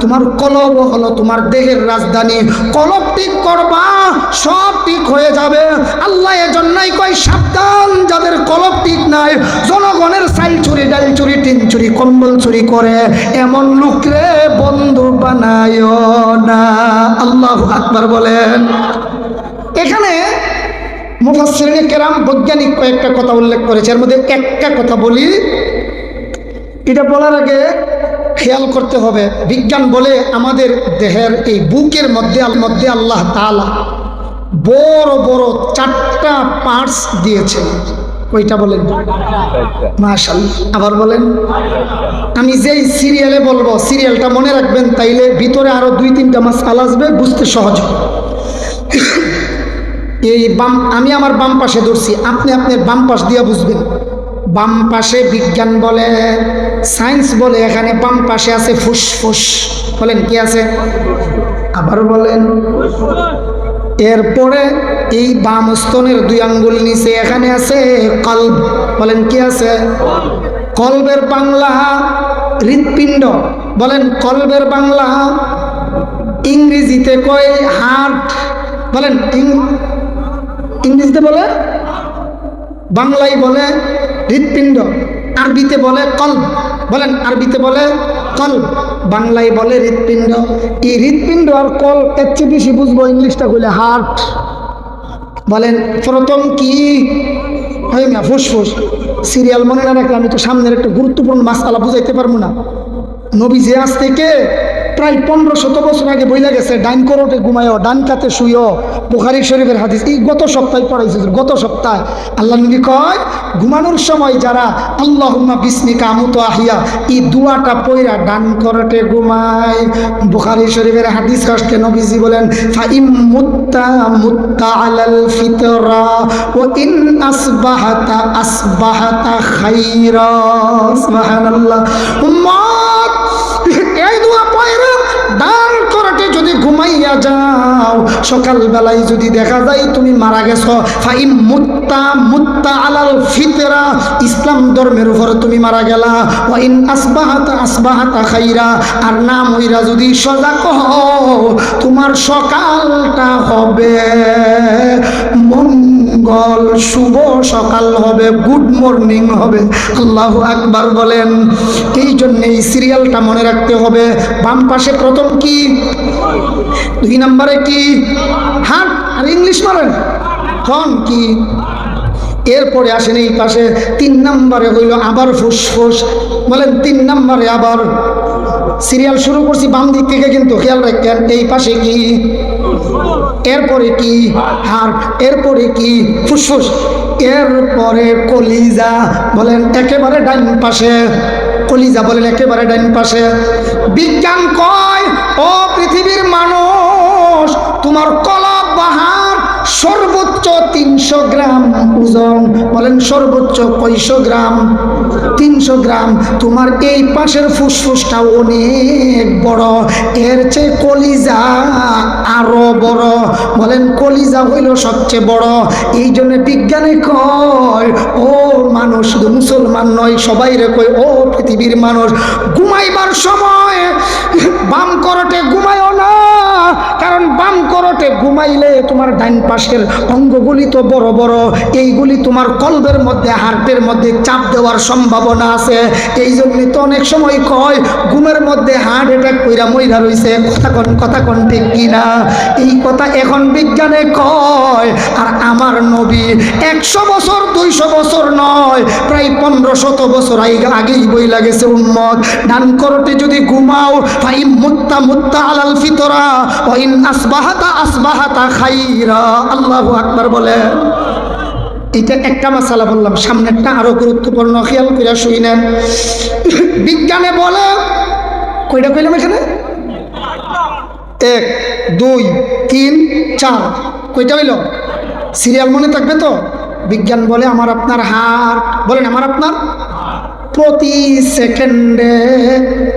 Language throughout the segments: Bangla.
তোমার কলব হলো তোমার দেহের রাজধানী। কলব ঠিক করবা, সব ঠিক হয়ে যাবে। আল্লাহ এজন্যই কই সাবধান, যাদের কলব ঠিক নাই, জনগণের সাইল চুরি ডাল চুরি, টিন চুরি, কম্বল চুরি করে, এমন লোকরে বন্ধু বানায় না। আল্লাহ আকবার বলেন। এখানে মুফাসসিরিনে কেরাম বৈজ্ঞানিক কয়েকটা কথা উল্লেখ করেছে। এর মধ্যে একটা কথা বলি। এটা বলার আগে খেয়াল করতে হবে। বিজ্ঞান বলে আমাদের দেহের এই বুকের মধ্যে মধ্যে আল্লাহ তাআলা বড় বড় চারটা পার্টস দিয়েছেন। ওইটা বলেন? মাশাল আবার বলেন? আমি যেই সিরিয়ালে বলব সিরিয়ালটা মনে রাখবেন, তাইলে ভিতরে আরও দুই তিনটা মাস আল আসবে, বুঝতে সহজ এই বাম আমি আমার বাম পাশে ধরছি, আপনি আপনার বাম পাশ দিয়ে বুঝবেন। বাম পাশে বিজ্ঞান বলে, সায়েন্স বলে, এখানে বাম পাশে আছে ফুসফুস। বলেন, কি আছে? আবার বলেন। এরপরে এই বাম স্তনের দুই আঙ্গুল নিচে এখানে আছে কল্ব বলেন, কি আছে? কলবের বাংলা হৃৎপিণ্ড। বলেন কলবের বাংলা ইংরেজিতে কয় হার্ট। বলেন ইংরেজিতে বলে বাংলায় বলে হৃৎপিণ্ড, আরবিতে বলে কল বলেন, আরবিতে বলে কল বাংলায় বলে হৃৎপিণ্ড। এই হৃৎপিণ্ড আর কল এর চেয়ে বেশি বুঝব ইংলিশটা কইলে হার্ট। বলেন, প্রথম কি? হয় না, ফুসফুস। সিরিয়াল মনে না রাখলে আমি তো সামনের একটা গুরুত্বপূর্ণ মাসালা বুঝাইতে পারব না। নবী যে থেকে প্রায় পনেরো শত বছর আগে বইলা গেছে ডাইন করোটে ঘুমায়ও ডান কাতে শুইও বুখারি শরীফের হাদিস, এই গত সপ্তাহে পড়াইছে গত সপ্তাহে। আল্লাহ নবী কয়, ঘুমানোর সময় যারা আল্লাহ বিস্মিকা আমুত আহিয়া, এই দুয়াটা পইরা ডান করোটে ঘুমায়। বুখারি শরীফের হাদিস কাশকে নবীজি বলেন মুত্তা মুত্তা ইন আসবাহাতা আসবাহাতা খাইরা। সুবহানাল্লাহ। উম্মত! এই দোয়া পয়রা ডান করতে যদি ঘুমাইয়া যাও, সকালবেলায় যদি দেখা যায় তুমি মারা গেছো ফাইম মুত্তা মুত্তা আলাল ফিতরা, ইসলাম ধর্মের উপর তুমি মারা গেলা, ওয়াইন আসবাহাতা আসবাহাতা খাইরা, আর না মইরা যদি সজাগ হও, তোমার সকালটা হবে মঙ্গল, শুভ সকাল হবে, গুড মর্নিং হবে। আল্লাহ আকবার বলেন। এই জন্য এই সিরিয়ালটা মনে রাখতে হবে। বাম পাশে প্রথম কি? দুই নম্বরে কি? হাট আর ইংলিশ মারেন। হন কি? এরপরে আসেন এই পাশে। তিন নম্বরে হইল আবার ফুসফুস। বলেন তিন নম্বরে আবার। সিরিয়াল শুরু করছি বাম দিক থেকে কিন্তু, খেয়াল রাখেন, এই পাশে কি? এরপরে কি হার্ট এরপরে কি ফুসফুস, এরপরে কলিজা, বলেন একেবারে ডাইন পাশে, কলিজা বলেন একেবারে ডাইন পাশে। বিজ্ঞান কয়, ও পৃথিবীর মানুষ, তোমার বাহার সর্বোচ্চ তিনশো গ্রাম ওজন। বলেন সর্বোচ্চ কয়শো গ্রাম? তিনশো গ্রাম। তোমার এই পাশের ফুসফুসটা অনেক বড়। এর চেয়ে কলিজা আরও বড়। বলেন কলিজা হইল সবচেয়ে বড়। এই জন্য বিজ্ঞানে কয়, ও মানুষ, শুধু মুসলমান নয়, সবাই রে কয়, ও পৃথিবীর মানুষ, ঘুমাইবার সময় বাম করটে ঘুমায়ও না বাম করটে ঘুমাইলে তোমার ডাইন পাশের অঙ্গগুলি তো বড় বড়। এইগুলি তোমার কলবের মধ্যে, হার্টের মধ্যে চাপ দেওয়ার সম্ভাবনা আছে। এই জন্যই তো অনেক সময় কয়, ঘুমের মধ্যে হার্ট অ্যাটাক কইরা মইরা রইছে। কথা কন কথা কন ঠিক কিনা? এই কথা এখন বিজ্ঞানে কয়, আর আমার নবী একশো বছর, দুইশো বছর নয়, প্রায় পনেরো শত বছর আগে- আগেই বই লাগেছে উম্মত। ডান করতে যদি ঘুমাও ফাই মুত্তা মুত্তা আলাল ফিতরা, ওয়াইন আসবাহাতা আসবাহাতা খাইরা। আল্লাহু আকবার বলে। এটা একটা মাসালা বললাম, সামনেরটা আরও গুরুত্বপূর্ণ, খেয়াল করে শুই নেন। বিজ্ঞানে বলে কইটা কইলাম এখানে? এক, দুই, তিন, চার। কইটা হইল? সিরিয়াল মনে থাকবে তো? বিজ্ঞান বলে, আমার আপনার হার্ট বলেন, আমার আপনার প্রতি সেকেন্ডে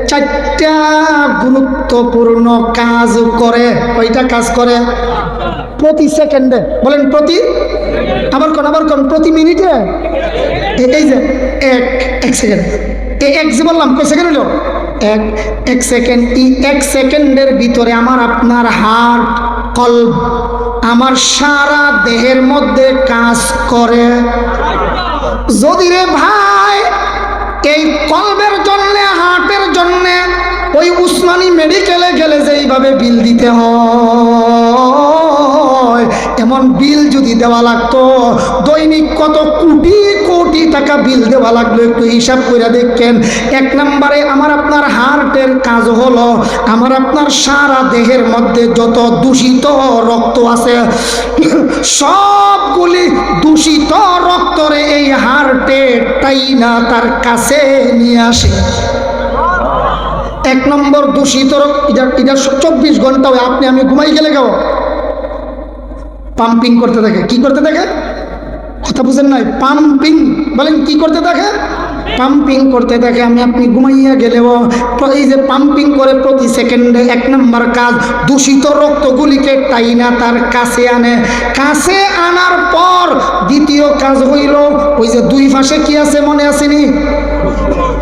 চারটা গুরুত্বপূর্ণ কাজ করে। কয়টা কাজ করে? প্রতি সেকেন্ডে বলেন প্রতি। আবার কোন আবার কোন, প্রতি মিনিটে? এই যে, এক এক সেকেন্ড এক যে বললাম, কয় সেকেন্ড হলো এক এক সেকেন্ড এই এক সেকেন্ডের ভিতরে আমার আপনার হার্ট কল্প আমার সারা দেহের মধ্যে কাজ করে। যদি রে ভাই এই কলবের জন্য, হার্টের জন্য, ওই উসমানী মেডিকেলে গেলে যে এইভাবে বিল দিতে হয়, এমন বিল যদি দেওয়া লাগতো, দৈনিক কত কোটি কোটি টাকা বিল দেওয়া লাগল, একটু হিসাব করে দেখেন। এক নম্বরে, আমার আপনার হার্টের কাজ হলো, আমার আপনার সারা দেহের মধ্যে যত দূষিত রক্ত আছে, সবগুলি দূষিত রক্তরে এই হার্টে টাইনা তার কাছে নিয়ে আসে। এক নম্বর দোষী এটা এটা চব্বিশ ঘণ্টা আপনি, আমি ঘুমাই গেলে কেউ পাম্পিং করতে থাকে কি করতে থাকে কথা বুঝেন নাই। পাম্পিং বলেন কি করতে থাকে পাম্পিং করতে থাকে আমি আপনি ঘুমাইয়া গেলেও এই যে পাম্পিং করে প্রতি সেকেন্ডে এক নম্বর কাজ, দূষিত রক্তগুলিকে টাইনা তার কাছে আনে। কাছে আনার পর দ্বিতীয় কাজ হইল, ওই যে দুই পাশে কি আছে মনে আসেনি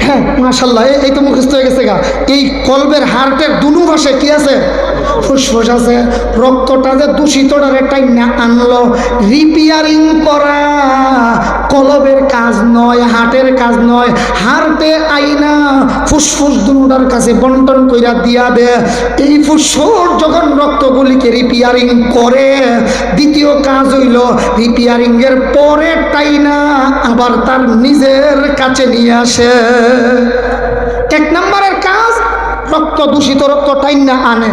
হ্যাঁ মাশাল্লাহ এই- এই তো মুখস্থ হয়ে গেছে গা। এই কলবের হার্টের দুনু পাশে কি আছে? ফুসফুস আছে রক্তটা যে দূষিতটারে টাইনা আনলো। রিপেয়ারিং করা কলবের কাজ নয় হার্টের কাজ নয় হার্টে আইনা। ফুসফুস দুটার কাছে বন্টন কইরা দিয়া দে। এই ফুসফুস যখন রক্তগুলিকে রিপেয়ারিং করে, দ্বিতীয় কাজ হইল রিপেয়ারিং এর পরে টাইনা আবার তার নিজের কাছে নিয়ে আসে। এক নম্বরের কাজ, রক্ত দূষিত রক্ত টাইনা আনে।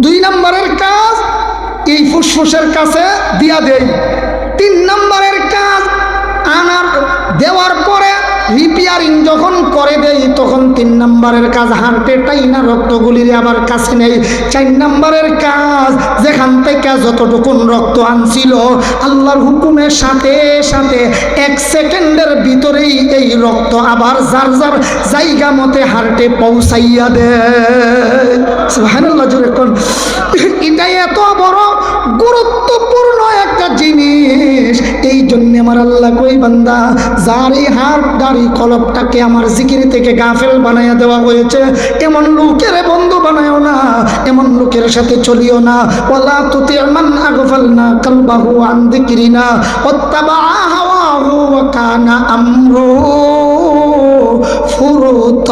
দুই নম্বরের কাজ এই ফুসফুসের কাছে দিয়া দেই। তিন নম্বরের কাজ আনার দেওয়ার পরে রিপেয়ারিং যখন করে দেই, তখন তিন নম্বরের কাজ হাঁটে টাইনা রক্তগুলির আবার কাছে নেই। চার নম্বরের কাজ, যেখান থেকে যতটুকুন রক্ত আনছিল, আল্লাহর হুকুমের সাথে সাথে এক সেকেন্ডের ভিতরেই এই রক্ত আবার যার যার জায়গা মতে হার্টে পৌঁছাইয়া দেয়। এটাই এত বড় গুরুত্বপূর্ণ আমার আল্লাহ কই বান্দা? যার হাত দাড়ি কলপটাকে আমার জিকির থেকে গাফেল বানাইয়া দেওয়া হয়েছে, এমন লোকের বন্ধু বানায়ও না, এমন লোকের সাথে চলিও না। ওলা তুতি মান আগফাল না কালবাহু আন দিকিরিনা ওত্তাবা হাওয়াহু ওয়া কানা আমরু ফুরুত।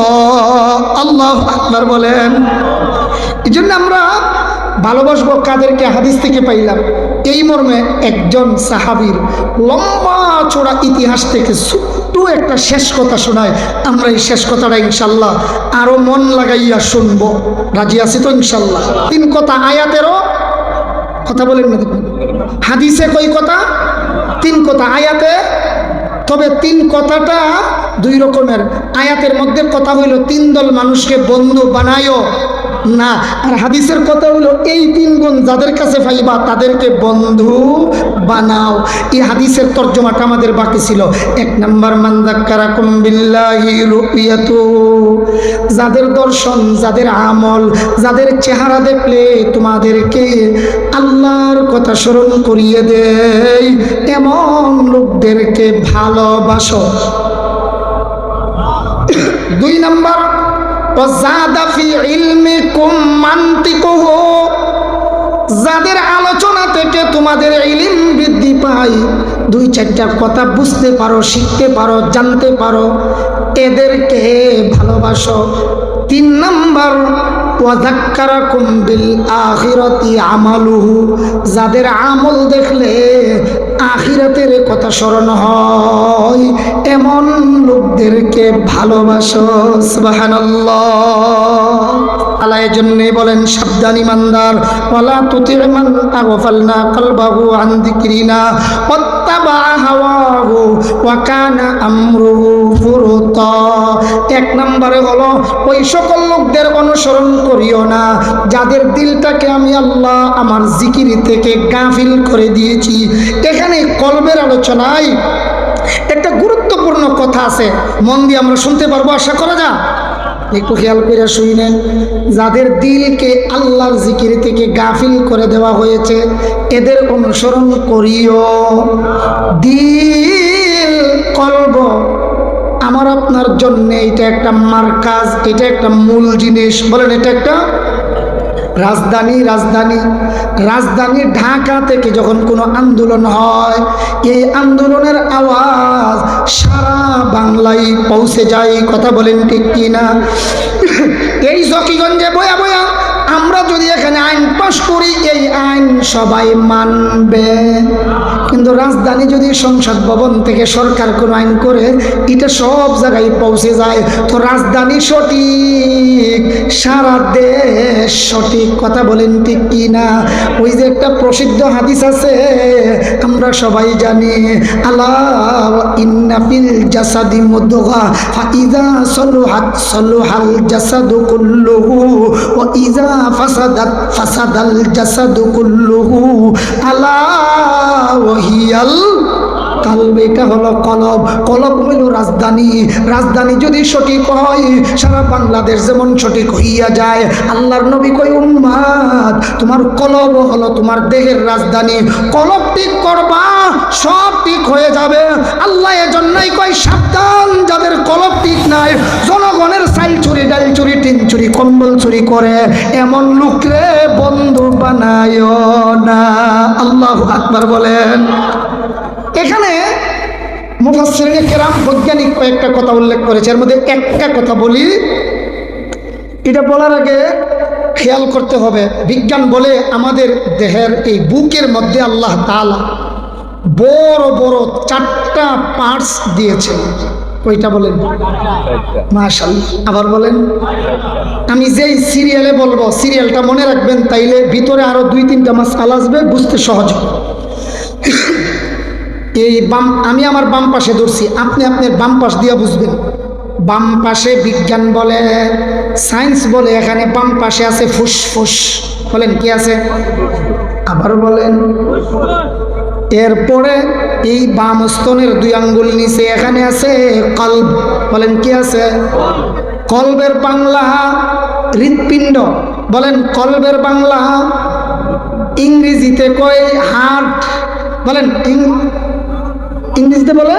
আল্লাহ আকবার বলেন। এই জন্য আমরা ভালোবাসবো কাদেরকে হাদিস থেকে পাইলাম। এই মর্মে একজন সাহাবীর লম্বা চোড়া ইতিহাস থেকে ছোট্ট একটা শেষ কথা শোনায়। আমরা এই শেষ কথাটা ইনশাল্লাহ আরও মন লাগাইয়া শুনব। রাজি আছি তো ইনশাল্লাহ তিন কথা আয়াতেরও কথা বলেন না হাদিসে কই কথা? তিন কথা আয়াতে। তবে তিন কথাটা দুই রকমের। আয়াতের মধ্যে কথা হইল, তিন দল মানুষকে বন্ধু বানায়ও। না, আর হাদিসের কথা হলো, এই তিন গুণ যাদের কাছে পাইবা, তাদেরকে বন্ধু বানাও। এই হাদিসের তর্জমাটা আমাদের বাকি ছিল। এক নাম্বার যাদের দর্শন, যাদের আমল, যাদের চেহারা দেখলে তোমাদেরকে আল্লাহর কথা স্মরণ করিয়ে দেয়, এমন লোকদেরকে ভালোবাসো। দুই নাম্বার যাদের আলোচনা থেকে তোমাদের ইলিম বৃদ্ধি পায়, দুই চারটা কথা বুঝতে পারো, শিখতে পারো, জানতে পারো। এদেরকে ভালোবাসো। তিন নম্বর আমালুহু। যাদের আমল দেখলে আখিরাতের কথা স্মরণ হয়। এমন লোকদেরকে ভালোবাসো আল্লাহ জন্য বলেন, সাবধান ইমানদার, ওয়ালা তুতির মান আগফালনা কলবাহু আন যিকরিনা ওয়াত্তাবা এক নম্বরে হলো, ওই সকল লোকদের অনুসরণ করিও না। যাদের দিলটাকে আমি আল্লাহ আমার জিকির থেকে গাফিল করে দিয়েছি, এখানে কলবের আলোচনায় একটা গুরুত্বপূর্ণ কথা আছে। মন দিয়ে আমরা শুনতে পারব, আশা করা যা একটু খেয়াল করে শুনেন, যাদের দিলকে আল্লাহর জিকির থেকে গাফিল করে দেওয়া হয়েছে, এদের অনুসরণ করিও। দিল, কলব, আমার আপনার জন্য এটা একটা মার্কাজ, এটা একটা মূল জিনিস। বলেন, এটা একটা রাজধানী রাজধানী রাজধানী ঢাকা থেকে যখন কোনো আন্দোলন হয়, এই আন্দোলনের আওয়াজ সারা বাংলায় পৌঁছে যায়। কথা বলেন ঠিক কি না এই জকিগঞ্জে বয়া বয়া আমরা যদি এখানে আইন পাশ করি, এই আইন সবাই মানবে। কিন্তু রাজধানী যদি সংসদ ভবন থেকে সরকার কোনো আইন করে, এটা সব জায়গায় পৌঁছে যায়। তো রাজধানী সঠিক, সারা দেশ সঠিক, কথা বলেন ঠিক কি না ওই যে একটা প্রসিদ্ধ হাদিস আছে, আমরা সবাই জানি, আল্লাহ ইন্নাফিল ফাসাদাত ফাসাদাল জাসাদু কুল্লুহু আলা ওয়াহিয়াল কালব এটা হলো কলব। কলব হইল রাজধানী। রাজধানী যদি সঠিক হয়, সারা বাংলাদেশ যেমন সঠিক হইয়া যায়। আল্লাহর নবী কই উম্মাদ, তোমার কলব হলো তোমার দেহের রাজধানী। কলব ঠিক করবা, সব ঠিক হয়ে যাবে। আল্লাহ এজন্যই কই সাবধান, যাদের কলব ঠিক নাই, জনগণের সাইল চুরি ডাল চুরি, টিন চুরি, কম্বল চুরি করে, এমন লোকরে বন্ধু বানায় না। আল্লাহ আকবার বলেন। এখানে মুফাসসিরিনে কেরাম বৈজ্ঞানিক কয়েকটা কথা উল্লেখ করেছে। এর মধ্যে একটা কথা বলি, এটা বলার আগে খেয়াল করতে হবে। বিজ্ঞান বলে আমাদের দেহের এই বুকের মধ্যে আল্লাহ তাআলা বড় বড় চারটা পার্টস দিয়েছে। কইটা বলেন? মাশাল আবার বলেন? আমি যেই সিরিয়ালে বলব সিরিয়ালটা মনে রাখবেন, তাইলে ভিতরে আরও দুই তিনটা মাস আল আসবে, বুঝতে সহজ এই বাম, আমি আমার বাম পাশে ধরছি। আপনি আপনার বাম পাশ দিয়ে বুঝবেন। বাম পাশে বিজ্ঞান বলে, সায়েন্স বলে, এখানে বাম পাশে আছে ফুসফুস। বলেন, কি আছে? আবার বলেন। এরপরে এই বাম স্তনের দুই আঙ্গুল নিচে এখানে আছে কল্ব বলেন, কি আছে? কলবের বাংলা হৃৎপিণ্ড। বলেন কলবের বাংলা ইংরেজিতে কয় হার্ট। বলেন ইংরেজিতে বলে